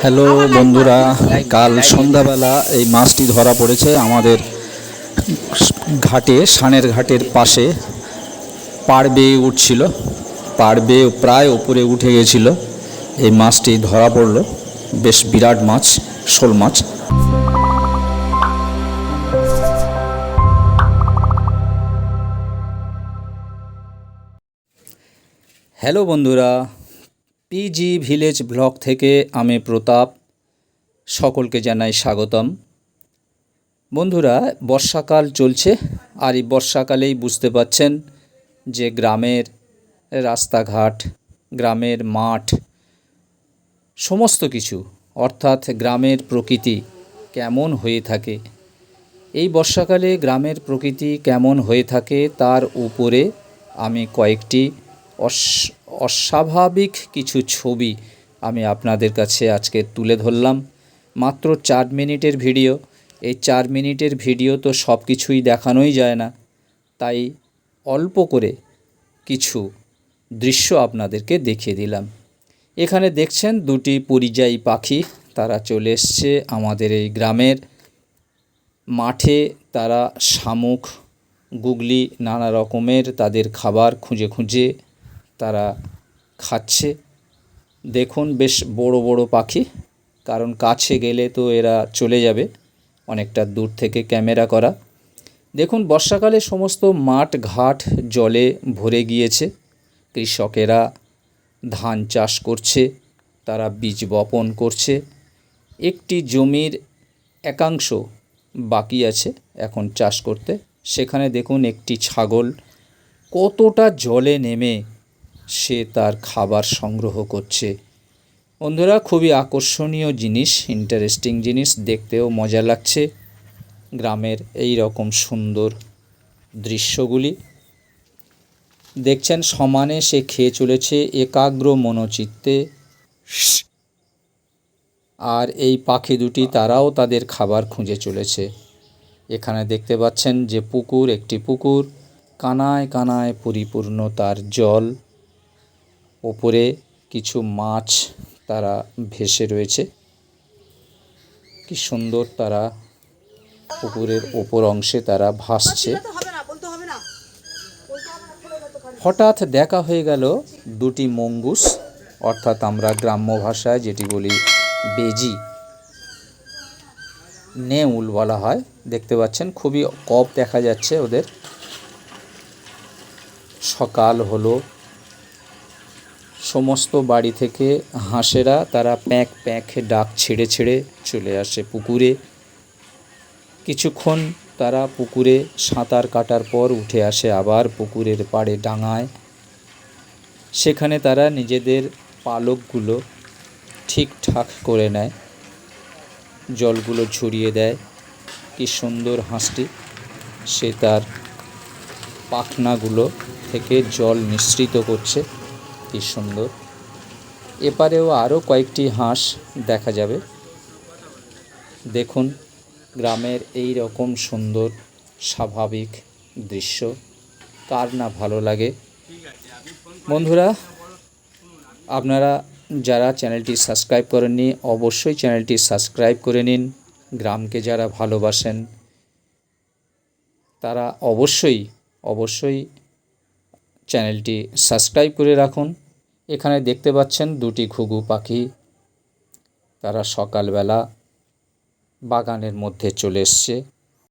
Hello বন্ধুরা কাল সন্ধ্যাবেলা এই মাছটি ধরা পড়েছে আমাদের ঘাটে সানের ঘাটের পাশে। পাড় বেয়ে উঠছিল পাড় বেয়ে প্রায় উপরে উঠে গেছিল। এই মাছটি ধরা পড়ল বেশ বিরাট মাছ শোল মাছ। হ্যালো বন্ধুরা পিজি ভিলেজ ব্লগ থেকে আমি প্রতাপ, সকলকে জানাই স্বাগতম। বন্ধুরা, বর্ষাকাল চলছে, আর এই বর্ষাকালেই বুঝতে পাচ্ছেন যে গ্রামের রাস্তাঘাট, গ্রামের মাঠ, সমস্ত কিছু, অর্থাৎ গ্রামের প্রকৃতি কেমন হয়ে থাকে, এই বর্ষাকালে গ্রামের প্রকৃতি কেমন হয়ে থাকে, তার উপরে আমি কয়েকটি অস্বাভাবিক কিছু ছবি আমি আপনাদের কাছে আজকে তুলে ধরলাম। মাত্র চার মিনিটের ভিডিও। এই চার মিনিটের ভিডিও তো সব কিছুই দেখানোই যায় না। তাই অল্প করে কিছু দৃশ্য আপনাদেরকে দেখিয়ে দিলাম। এখানে দেখছেন দুটি পরিযায়ী পাখি। তারা চলে এসছে আমাদের এই গ্রামের মাঠে। তারা শামুক, গুগলি, নানা রকমের তাদের খাবার খুঁজে খুঁজে তারা খাচ্ছে। দেখুন বেশ বড় বড় পাখি, কারণ কাছে গেলে তো এরা চলে যাবে, অনেকটা দূর থেকে ক্যামেরা করা। দেখুন বর্ষাকালে সমস্ত মাঠ ঘাট জলে ভরে গিয়েছে। কৃষকেরা ধান চাষ করছে, তারা বীজ বপন করছে। একটি জমির একাংশ বাকি আছে এখন চাষ করতে। সেখানে দেখুন একটি ছাগল কতটা জলে নেমে সে তার খাবার সংগ্রহ করছে। বন্ধুরা, খুবই আকর্ষণীয় জিনিস ইন্টারেস্টিং জিনিস, দেখতেও মজা লাগছে। গ্রামের এই রকম সুন্দর দৃশ্যগুলি। দেখছেন, সমানে সে খেয়ে চলেছে একাগ্র মনোচিত্তে। আর এই পাখি দুটি, তারাও তাদের খাবার খুঁজে চলেছে। এখানে দেখতে পাচ্ছেন যে পুকুর, একটি পুকুর। কানায় কানায় পরিপূর্ণ তার জল। ওপরে কিছু মাছ তারা ভেসে রয়েছে। কি সুন্দর তারা পুকুরের ওপর অংশে তারা ভাসছে। হঠাৎ দেখা হয়ে গেল দুটি মঙ্গুস অর্থাৎ আমরা গ্রাম্য ভাষায় যেটি বলি বেজি। নেউল বলা হয় দেখতে পাচ্ছেন খুবই কপ দেখা যাচ্ছে ওদের। সকাল হলো সমস্ত বাড়ি থেকে হাঁসেরা তারা প্যাঁক প্যাঁক ডাক ছেড়ে ছেড়ে চলে আসে পুকুরে। কিছুক্ষণ তারা পুকুরে সাঁতার কাটার পর উঠে আসে আবার পুকুরের পাড়ে ডাঙায়। সেখানে তারা নিজেদের পালকগুলো ঠিকঠাক করে নেয়, জলগুলো ছড়িয়ে দেয়। কি সুন্দর হাঁসটি। সে তার পাখনাগুলো থেকে জল নিঃসৃত করছে। কি সুন্দর। এপারেও আরও কয়েকটি হাঁস দেখা যাবে। দেখুন, গ্রামের এই রকম সুন্দর, স্বাভাবিক দৃশ্য। কার না ভালো লাগে? বন্ধুরা, আপনারা যারা চ্যানেলটি সাবস্ক্রাইব করেননি, অবশ্যই চ্যানেলটি সাবস্ক্রাইব করে নিন। গ্রামকে যারা ভালোবাসেন, তারা অবশ্যই অবশ্যই চ্যানেলটি সাবস্ক্রাইব করে রাখুন। এখানে দেখতে পাচ্ছেন দুটি ঘুঘু পাখি। তারা সকালবেলা বাগানের মধ্যে চলে এসছে।